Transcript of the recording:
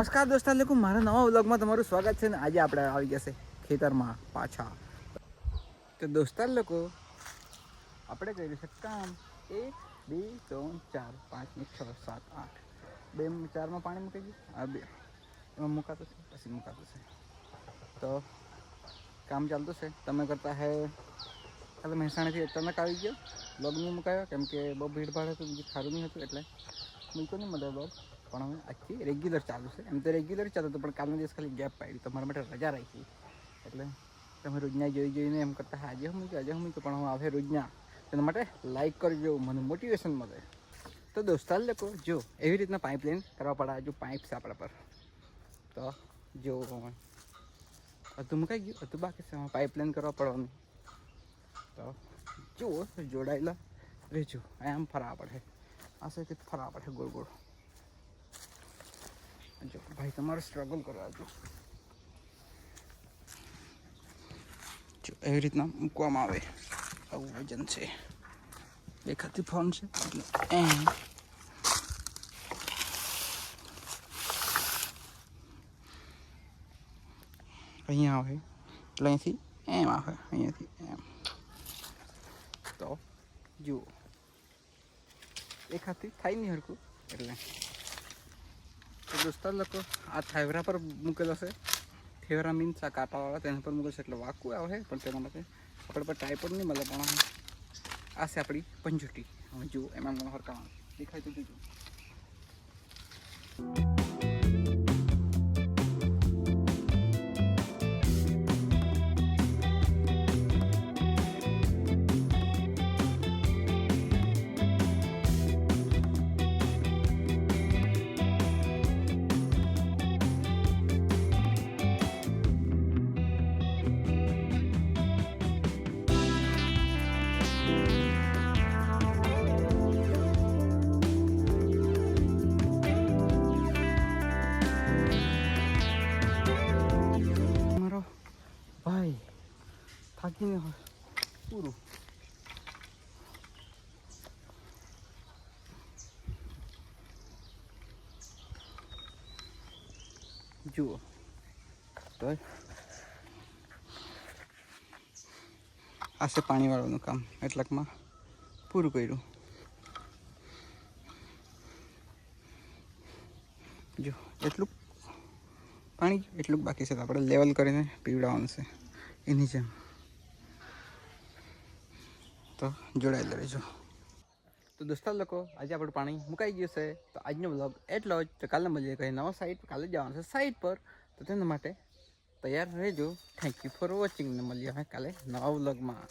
નમસ્કાર દોસ્તો લોકો મારા નવા વ્લોગમાં તમારું સ્વાગત છે ને આજે આપણે આવી છે ખેતરમાં પાછા. તો દોસ્તાર લોકો આપણે કર્યું છે કામ એક, બે, ત્રણ, ચાર, પાંચ, ને છ, સાત, આઠ. બે ચારમાં પાણી મૂકી ગયું આ બે. એમાં મુકાતું છે? પછી મુકાતું છે. તો કામ ચાલતું છે? તમે કરતા હે? કાલે મહેસાણાથી અચાનક આવી ગયો. બ્લોગ નહીં મુકાયો, કેમ કે બહુ ભીડભાડ હતું, બીજું સારું નહીં હતું, એટલે મૂક્યો નહીં મળે બ્લોગ પણ હવે આજથી રેગ્યુલર ચાલુ છે. એમ તો રેગ્યુલર ચાલતું હતું, પણ કાલનો દિવસ ખાલી ગેપ પાડી. તમારા માટે રજા રાખી. એટલે તમે રોજના જોઈ જોઈને એમ કરતા આજે હું મૂક્યું, આજે હું પણ હું આવે રોજના. તેના માટે લાઇક કરજો, મને મોટિવેશન મળે. તો દોસ્તાર લોકો, જો, એવી રીતના પાઇપલાઇન કરવા પડે જો પાઇપ છે આપણા પર. તો જો અધું મુકાઈ ગયું અધું બાકી છે પાઇપલાઇન કરવા પડવાનું. તો જુઓ જોડાયેલા રહેજો. આમ ફરવા પડે. આ સાથે ફરવા પડે ગોળ ગોળ. ભાઈ, તમારે સ્ટ્રગલ કરવા જો, એવી રીતના મૂકવામાં આવે. આવું વજન છે. દેખાતી ફોન છે. એમ. અહીંયા આવે. એટલે અહીંથી એમ આવે. અહીંયાથી એમ. તો, જુઓ. દેખાતી થાય નહીં હરકું એટલે તો દોસ્તાર લોકો આ થાયવરા પર મૂકેલો છે થેવરા મીન્સ આ કાંટાવાળા તેના પર મૂકેલો છે એટલે વાકું આવે પણ તેના માટે આપણે પર ટાઈપડ નહીં મળે પણ આ છે આપણી પંજુટી હવે જુઓ એમાં મને હરકાવાનું દેખાય તો જુઓ પૂરું જુઓ. તો આ છે પાણીવાળાનું કામ. એટલાકમાં પૂરું કર્યું. જો, એટલું પાણી, એટલું બાકી છે તો આપણે લેવલ કરીને પીવડાવવાનું છે. એની જેમ. તો જોડાયેલા રહેજો. તો દોસ્તાર લોકો, આજે આપણું પાણી મુકાઈ ગયું છે. તો આજનો બ્લોગ એટલો જ. તો કાલે મળીએ કંઈ નવા સાઈટ કાલે જવાનું છે સાઈટ પર. તો તેના માટે તૈયાર રહેજો. થેન્ક યુ ફોર વોચિંગ ને મળીએ હવે કાલે નવા બ્લોગમાં